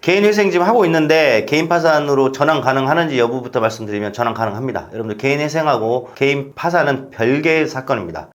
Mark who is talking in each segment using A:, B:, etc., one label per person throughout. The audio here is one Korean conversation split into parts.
A: 개인 회생 지금 하고 있는데 개인 파산으로 전환 가능하는지 여부부터 말씀드리면 전환 가능합니다. 여러분들 개인 회생하고 개인 파산은 별개의 사건입니다.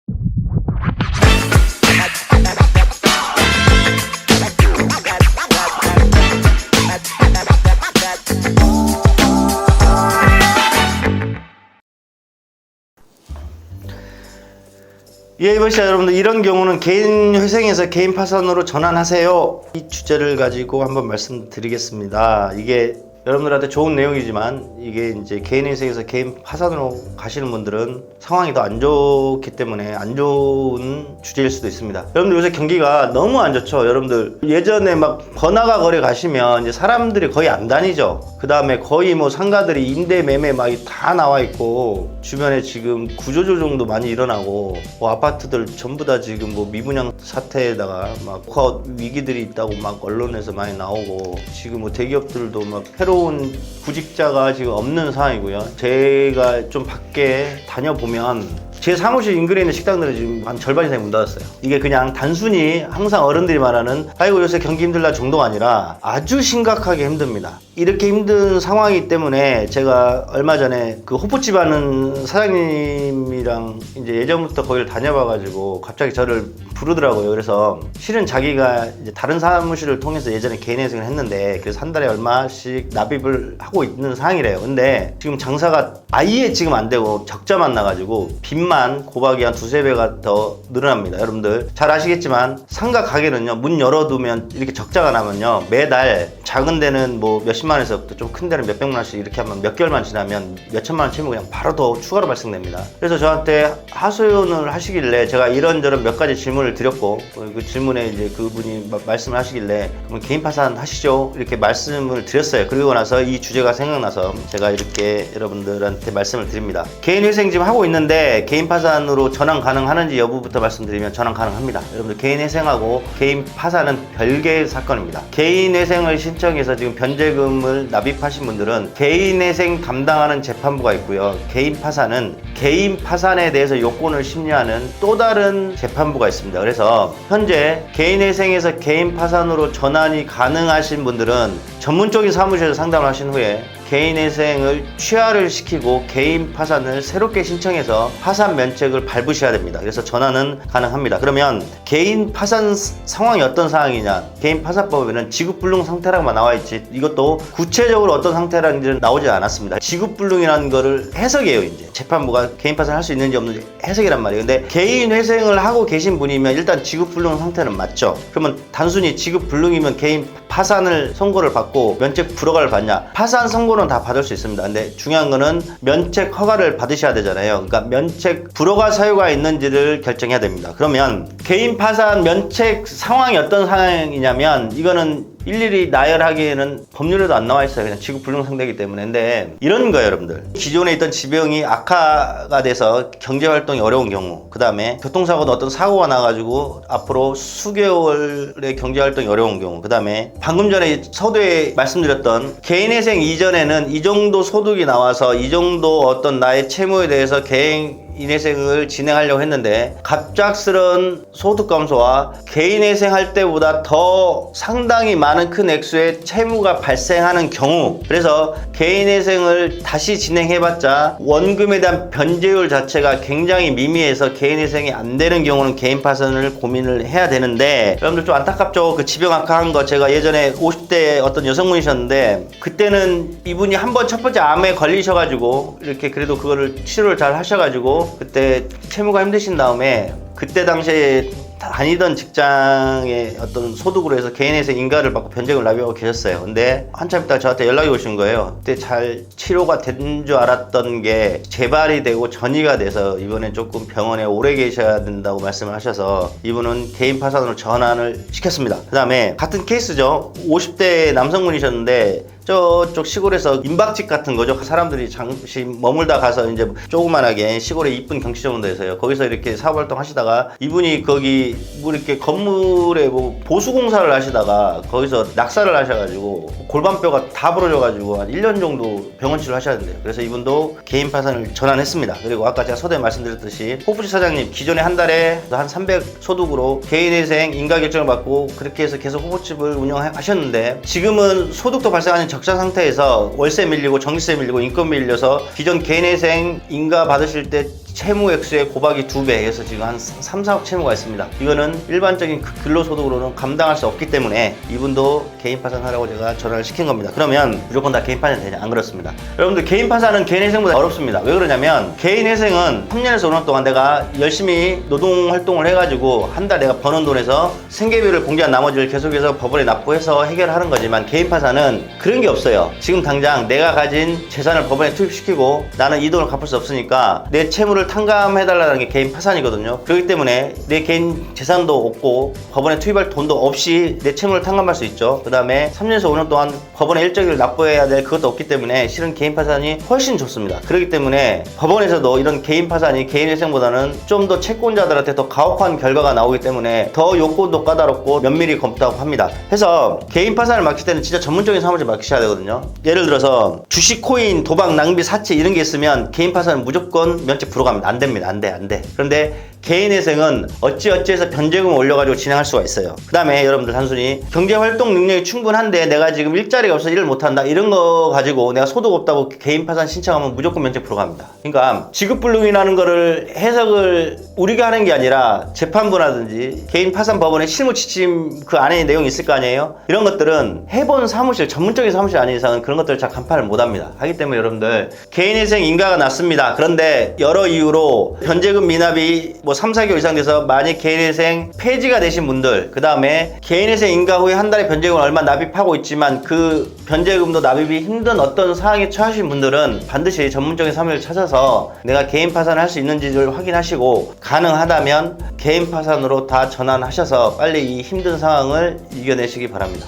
A: 예, 이번 시간 여러분들 이런 경우는 개인 회생에서 개인 파산으로 전환하세요. 이 주제를 가지고 한번 말씀드리겠습니다. 이게 여러분들한테 좋은 내용이지만 이게 이제 개인 회생에서 개인 파산으로 가시는 분들은 상황이 더 안 좋기 때문에 안 좋은 주제일 수도 있습니다. 여러분들 요새 경기가 너무 안 좋죠. 여러분들 예전에 막 번화가 거래 가시면 이제 사람들이 거의 안 다니죠. 그 다음에 거의 뭐 상가들이 임대 매매 막 다 나와 있고 주변에 지금 구조조정도 많이 일어나고 뭐 아파트들 전부 다 지금 뭐 미분양 사태에다가 막 코아웃 위기들이 있다고 막 언론에서 많이 나오고 지금 뭐 대기업들도 막 새로운 구직자가 지금 없는 상황이고요. 제가 좀 밖에 다녀보면 제 사무실 인근에 있는 식당들은 지금 한 절반 이상이 문 닫았어요. 이게 그냥 단순히 항상 어른들이 말하는 아이고 요새 경기 힘들다 정도가 아니라 아주 심각하게 힘듭니다. 이렇게 힘든 상황이기 때문에 제가 얼마 전에 그 호프집 하는 사장님이랑 이제 예전부터 거기를 다녀봐가지고 갑자기 저를 부르더라고요. 그래서 실은 자기가 이제 다른 사무실을 통해서 예전에 개인 회생을 했는데 그래서 한 달에 얼마씩 납입을 하고 있는 상황이래요. 근데 지금 장사가 아예 지금 안 되고 적자만 나가지고 빚만 고박이 한 두세 배가 더 늘어납니다. 여러분들 잘 아시겠지만 상가 가게는요 문 열어두면 이렇게 적자가 나면요 매달 작은 데는 뭐 몇십만 원에서부터 좀 큰 데는 몇백만 원씩 이렇게 하면 몇 개월만 지나면 몇천만 원 치면 그냥 바로 더 추가로 발생됩니다. 그래서 저한테 하소연을 하시길래 제가 이런저런 몇 가지 질문을 드렸고 그 질문에 이제 그분이 마- 말씀을 하시길래 그럼 개인 파산 하시죠 이렇게 말씀을 드렸어요. 그리고 나서 이 주제가 생각나서 제가 이렇게 여러분들한테 말씀을 드립니다. 개인 회생 지금 하고 있는데 개인 파산으로 전환 가능하는지 여부부터 말씀드리면 전환 가능합니다. 여러분들 개인 회생하고 개인 파산은 별개의 사건입니다. 개인 회생을 신청해서 지금 변제금을 납입하신 분들은 개인 회생 담당하는 재판부가 있고요. 개인 파산은 개인 파산에 대해서 요건을 심리하는 또 다른 재판부가 있습니다. 그래서 현재 개인 회생에서 개인 파산으로 전환이 가능하신 분들은 전문적인 사무실에서 상담을 하신 후에 개인 회생을 취하를 시키고 개인 파산을 새롭게 신청해서 파산 면책을 밟으셔야 됩니다. 그래서 전환은 가능합니다. 그러면 개인 파산 스- 상황이 어떤 상황이냐? 개인 파산법에는 지급불능 상태라고만 나와 있지 이것도 구체적으로 어떤 상태라는지는 나오지 않았습니다. 지급불능이라는 거를 해석이에요, 이제. 재판부가 개인 파산을 할 수 있는지 없는지 해석이란 말이에요. 근데 개인 회생을 하고 계신 분이면 일단 지급불능 상태는 맞죠. 그러면 단순히 지급불능이면 개인 파산을 선고를 받고 면책 불허가를 받냐? 파산 선고는 다 받을 수 있습니다. 근데 중요한 거는 면책 허가를 받으셔야 되잖아요. 그러니까 면책 불허가 사유가 있는지를 결정해야 됩니다. 그러면 개인 파산 면책 상황이 어떤 상황이냐면 이거는 일일이 나열하기에는 법률에도 안 나와 있어요. 그냥 지급 불능 상태이기 때문에. 근데 이런 거예요, 여러분들. 기존에 있던 지병이 악화가 돼서 경제 활동이 어려운 경우, 그 다음에 교통사고도 어떤 사고가 나가지고 앞으로 수개월의 경제 활동이 어려운 경우, 그 다음에 방금 전에 서두에 말씀드렸던 개인회생 이전에는 이 정도 소득이 나와서 이 정도 어떤 나의 채무에 대해서 개인 인회생을 진행하려고 했는데 갑작스런 소득 감소와 개인회생 할 때보다 더 상당히 많은 큰 액수의 채무가 발생하는 경우 그래서 개인회생을 다시 진행해봤자 원금에 대한 변제율 자체가 굉장히 미미해서 개인회생이 안 되는 경우는 개인 파산을 고민을 해야 되는데 여러분들 좀 안타깝죠? 그 지병 악화한 거 제가 예전에 50대 어떤 여성분이셨는데 그때는 이분이 한 번 첫 번째 암에 걸리셔가지고 이렇게 그래도 그거를 치료를 잘 하셔가지고 그때 채무가 힘드신 다음에 그때 당시에 다니던 직장의 어떤 소득으로 해서 개인에서 인가를 받고 변제금을 납입하고 계셨어요. 근데 한참 있다가 저한테 연락이 오신 거예요. 그때 잘 치료가 된 줄 알았던 게 재발이 되고 전이가 돼서 이번에 조금 병원에 오래 계셔야 된다고 말씀을 하셔서 이분은 개인 파산으로 전환을 시켰습니다. 그 다음에 같은 케이스죠. 50대 남성분이셨는데 저쪽 시골에서 임박집 같은 거죠. 사람들이 잠시 머물다 가서 이제 조그만하게 시골에 이쁜 경치정원도에서요. 거기서 이렇게 사업활동 하시다가 이분이 거기 뭐 이렇게 건물에 뭐 보수 공사를 하시다가 거기서 낙사를 하셔가지고 골반뼈가 다 부러져가지고 한 1년 정도 병원 치료를 하셔야 된대요. 그래서 이분도 개인 파산을 전환했습니다. 그리고 아까 제가 서두에 말씀드렸듯이 호프집 사장님 기존에 한 달에 한 300 소득으로 개인회생 인가 결정을 받고 그렇게 해서 계속 호프집을 운영하셨는데 지금은 소득도 발생하는 적자 상태에서 월세 밀리고 전기세 밀리고 인건 밀려서 기존 개인회생 인가 받으실 때 채무 액수의 고박이 두 배에서 지금 한 3, 4억 채무가 있습니다. 이거는 일반적인 그 근로소득으로는 감당할 수 없기 때문에 이분도 개인 파산하라고 제가 전화를 시킨 겁니다. 그러면 무조건 다 개인 파산 되냐? 안 그렇습니다. 여러분들 개인 파산은 개인 회생보다 어렵습니다. 왜 그러냐면 개인 회생은 3년에서 5년 동안 내가 열심히 노동 활동을 해가지고 한 달 내가 버는 돈에서 생계비를 공제한 나머지를 계속해서 법원에 납부해서 해결하는 거지만 개인 파산은 그런 게 없어요. 지금 당장 내가 가진 재산을 법원에 투입시키고 나는 이 돈을 갚을 수 없으니까 내 채무를 탕감해달라는 게 개인 파산이거든요. 그렇기 때문에 내 개인 재산도 없고 법원에 투입할 돈도 없이 내 채무를 탕감할 수 있죠. 그 다음에 3년에서 5년 동안 법원에 일정을 납부해야 될 그것도 없기 때문에 실은 개인 파산이 훨씬 좋습니다. 그렇기 때문에 법원에서도 이런 개인 파산이 개인 회생보다는 좀 더 채권자들한테 더 가혹한 결과가 나오기 때문에 더 요건도 까다롭고 면밀히 검토하고 합니다. 해서 개인 파산을 막힐 때는 진짜 전문적인 사무실 맡기셔야 되거든요. 예를 들어서 주식, 코인, 도박, 낭비, 사채 이런 게 있으면 개인 파산은 무조건 면책 불허 안 됩니다. 안 돼, 안 돼. 그런데 개인 회생은 어찌어찌해서 변제금을 올려가지고 진행할 수가 있어요. 그 다음에 여러분들 단순히 경제활동 능력이 충분한데 내가 지금 일자리가 없어서 일을 못한다 이런 거 가지고 내가 소득 없다고 개인 파산 신청하면 무조건 면책 불허갑니다. 그러니까 지급불능이라는 거를 해석을 우리가 하는 게 아니라 재판부라든지 개인 파산 법원의 실무 지침 그 안에 내용이 있을 거 아니에요? 이런 것들은 해본 사무실 전문적인 사무실 아닌 이상은 그런 것들을 잘 간파를 못 합니다. 하기 때문에 여러분들 개인 회생 인가가 났습니다. 그런데 여러 이유로 변제금 미납이 뭐 3, 4개월 이상 돼서 만약 개인회생 폐지가 되신 분들 그 다음에 개인회생 인가 후에 한 달에 변제금을 얼마 납입하고 있지만 그 변제금도 납입이 힘든 어떤 상황에 처하신 분들은 반드시 전문적인 사무실을 찾아서 내가 개인 파산을 할 수 있는지를 확인하시고 가능하다면 개인 파산으로 다 전환하셔서 빨리 이 힘든 상황을 이겨내시기 바랍니다.